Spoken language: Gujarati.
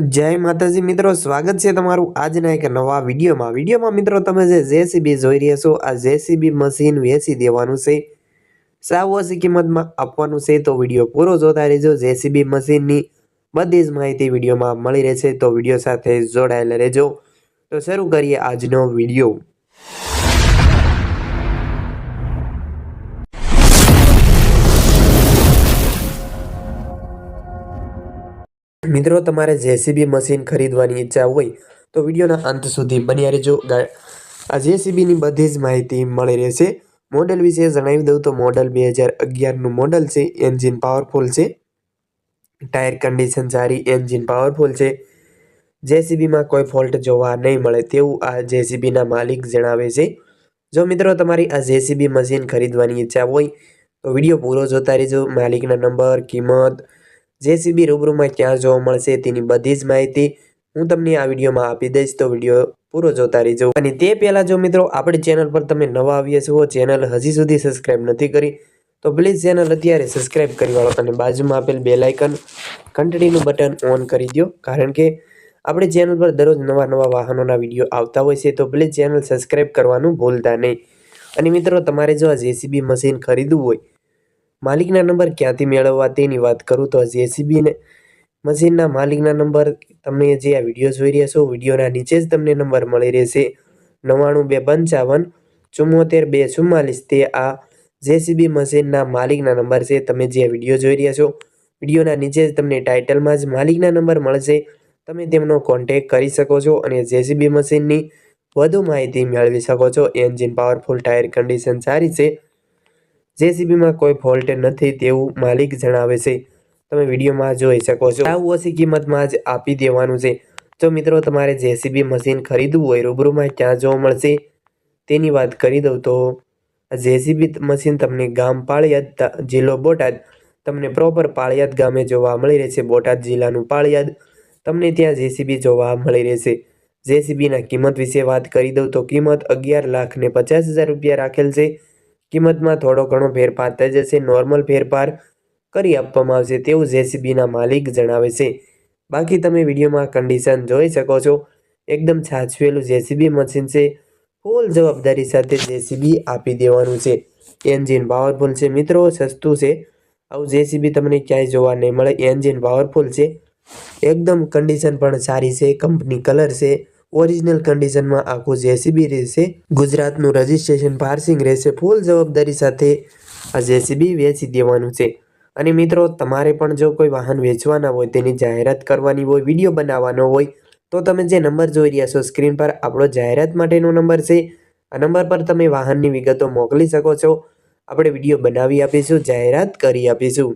જય માતાજી મિત્રો, સ્વાગત છે તમારું આજના એક નવા વિડીયોમાં. વિડીયોમાં મિત્રો, તમે જે જેસીબી જોઈ રહ્યા છો, આ જેસીબી મશીન વેચી દેવાનું છે. સાવ ઓછી કિંમતમાં આપવાનું છે, તો વીડિયો પૂરો જોતા રહેજો. જેસીબી મશીનની બધી જ માહિતી વિડીયોમાં મળી રહેશે, તો વીડિયો સાથે જોડાયેલા રહેજો. તો શરૂ કરીએ આજનો વીડિયો. મિત્રો, તમારે જેસીબી મશીન ખરીદવાની ઈચ્છા હોય તો વિડીયોના અંત સુધી બન્યા રહેજો. આ જેસીબીની બધી જ માહિતી મળી રહેશે. મોડલ વિશે જણાવી દઉં તો મોડલ બે હજાર અગિયારનું મોડલ છે. એન્જિન પાવરફુલ છે. ટાયર કન્ડિશન સારી, એન્જિન પાવરફુલ છે. જેસીબીમાં કોઈ ફોલ્ટ જોવા નહીં મળે તેવું આ જેસીબીના માલિક જણાવે છે. જો મિત્રો, તમારી આ જેસીબી મશીન ખરીદવાની ઈચ્છા હોય તો વીડિયો પૂરો જોતા રહેજો. માલિકના નંબર, કિંમત જેસીબી રૂબરૂમાં ક્યાં જોવા મળશે તેની બધી જ માહિતી હું તમને આ વિડીયોમાં આપી દઈશ. તો વીડિયો પૂરો જોતા રહેજો. અને તે પહેલાં જો મિત્રો, આપણી ચેનલ પર તમે નવા આવ્યા છો, ચેનલ હજી સુધી સબસ્ક્રાઈબ નથી કરી, તો પ્લીઝ ચેનલ અત્યારે સબસ્ક્રાઈબ કરી વાળો અને બાજુમાં આપેલ બે લાઇકન ઘંટડીનું બટન ઓન કરી દો કારણ કે આપણી ચેનલ પર દરરોજ નવા નવા વાહનોના વીડિયો આવતા હોય છે, તો પ્લીઝ ચેનલ સબસ્ક્રાઈબ કરવાનું ભૂલતા નહીં. અને મિત્રો, તમારે જો આ જેસીબી મશીન ખરીદવું હોય માલિકના નંબર ક્યાંથી મેળવવા તેની વાત કરું તો જેસીબીને મશીનના માલિકના નંબર તમે જે આ વીડિયો જોઈ રહ્યા છો, વિડીયોના નીચે જ તમને નંબર મળી રહેશે. નવ્વાણું બે પંચાવન ચુમ્મોતેર બે ચુમ્માલીસ તે આ જેસીબી મશીનના માલિકના નંબર છે. તમે જે વીડિયો જોઈ રહ્યા છો, વિડીયોના નીચે જ તમને ટાઇટલમાં જ માલિકના નંબર મળશે. તમે તેમનો કોન્ટેક કરી શકો છો અને જેસીબી મશીનની વધુ માહિતી મેળવી શકો છો. એન્જિન પાવરફુલ ટાયર કન્ડિશન સારી છે. જેસીબીમાં કોઈ ફોલ્ટ નથી તેવું માલિક જણાવે છે. તમે વિડીયોમાં જોઈ શકો છો. આવું ઓછી કિંમતમાં જ આપી દેવાનું છે. જો મિત્રો તમારે જેસીબી મશીન ખરીદવું હોય, રૂબરૂમાં ક્યાં જોવા મળશે? તેની વાત કરી દઉં તો, જેસીબી મશીન તમને ગામ પાળિયાદ જિલ્લો બોટાદ તમને પ્રોપર પાળિયાદ ગામે જોવા મળી રહેશે. બોટાદ જિલ્લાનું પાળિયાદ તમને ત્યાં જેસીબી જોવા મળી રહેશે. જેસીબીના કિંમત વિશે વાત કરી દઉં તો કિંમત અગિયાર લાખ ને પચાસ હજાર રૂપિયા રાખેલ છે. કિંમતમાં થોડો ઘણો ફેરફાર થઈ જશે. નોર્મલ ફેરફાર કરી આપવામાં આવશે તેવું જેસીબીના માલિક જણાવે છે. બાકી તમે વિડીયોમાં કન્ડિશન જોઈ શકો છો. એકદમ છાછવેલું જેસીબી મશીન છે. ફૂલ જવાબદારી સાથે જેસીબી આપી દેવાનું છે. એન્જિન પાવરફુલ છે. મિત્રો, સસ્તું છે. આવું જેસીબી તમને ક્યાંય જોવા નહીં મળે. એન્જિન પાવરફુલ છે. એકદમ કન્ડિશન પણ સારી છે. કંપની કલર છે. ઓરિજિનલ કન્ડિશનમાં આખું જેસીબી રહેશે. ગુજરાતનું રજિસ્ટ્રેશન પાર્સિંગ રહેશે ફૂલ જવાબદારી સાથે આ જેસીબી વેચી દેવાનું છે. અને મિત્રો, તમારે પણ જો કોઈ વાહન વેચવાના હોય, તેની જાહેરાત કરવાની હોય, વીડિયો બનાવવાનો હોય, તો તમે જે નંબર જોઈ રહ્યા છો, સ્ક્રીન પર આપણો જાહેરાત માટેનો નંબર છે. આ નંબર પર તમે વાહનની વિગતો મોકલી શકો છો. આપણે વીડિયો બનાવી આપીશું, જાહેરાત કરી આપીશું.